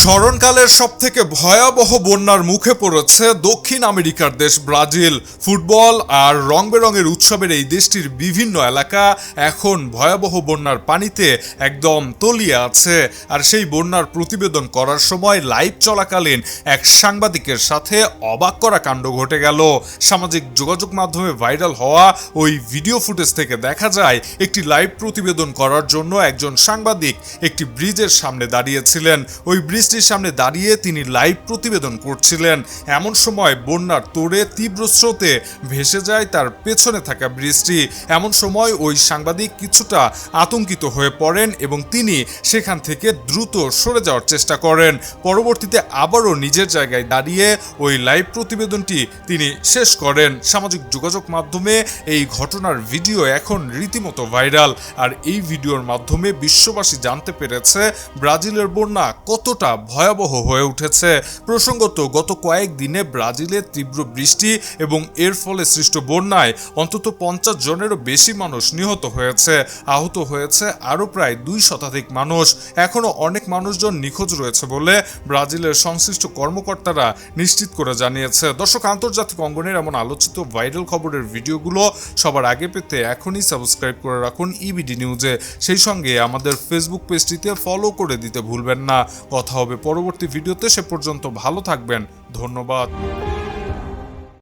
স্মরণকালের সব থেকে ভয়াবহ বন্যার মুখে পড়েছে দক্ষিণ আমেরিকার দেশ ব্রাজিল। ফুটবল আর রং বেরঙের উৎসবের এই দেশটির বিভিন্ন এলাকা এখন ভয়াবহ বন্যার পানিতে একদম তলিয়ে আছে। আর সেই বন্যার প্রতিবেদন করার সময় লাইভ চলাকালীন এক সাংবাদিকের সাথে অবাক করা কাণ্ড ঘটে গেল। সামাজিক যোগাযোগ মাধ্যমে ভাইরাল হওয়া ওই ভিডিও ফুটেজ থেকে দেখা যায়, একটি লাইভ প্রতিবেদন করার জন্য একজন সাংবাদিক একটি ব্রিজের সামনে দাঁড়িয়েছিলেন। ওই ব্রিজটির সামনে দাঁড়িয়ে তিনি লাইভ প্রতিবেদন করছিলেন। এমন সময় বন্যার তোড়ে তীব্র স্রোতে ভেসে যায় তার পেছনে থাকা ব্রিজটি। এমন সময় ওই সাংবাদিক কিছুটা আতঙ্কিত হয়ে পড়েন এবং তিনি সেখান থেকে দ্রুত সরে যাওয়ার চেষ্টা করেন। পরবর্তীতে আবারও নিজের জায়গায় দাঁড়িয়ে ওই লাইভ প্রতিবেদনটি তিনি শেষ করেন। সামাজিক যোগাযোগ মাধ্যমে এই ঘটনার ভিডিও এখন রীতিমতো ভাইরাল। আর এই ভিডিওর মাধ্যমে বিশ্ববাসী জানতে পেরেছে ব্রাজিলের বন্যা কতটা ভয়াবহ হয়ে উঠেছে। প্রসঙ্গত, গত কয়েক দিনে ব্রাজিলে তীব্র বৃষ্টি এবং এর ফলে সৃষ্ট বন্যায় অন্তত পঞ্চাশ জনেরও বেশি মানুষ নিহত হয়েছে। আহত হয়েছে আরও প্রায় দুই শতাধিক মানুষ। এখনও অনেক মানুষজন নিখোঁজ রয়েছে বলে ব্রাজিলের সংশ্লিষ্ট কর্মকর্তারা নিশ্চিত করে জানিয়েছে। দর্শক, আন্তর্জাতিক অঙ্গনের এমন আলোচিত ভাইরাল খবরের ভিডিওগুলো সবার আগে পেতে এখনই সাবস্ক্রাইব করে রাখুন ইবিডি নিউজে। সেই সঙ্গে আমাদের ফেসবুক পেজটিতে ফলো করে দিতে ভুলবেন না। কথা হবে। পরবর্তী ভিডিওতে সে পর্যন্ত ভালো থাকবেন। ধন্যবাদ।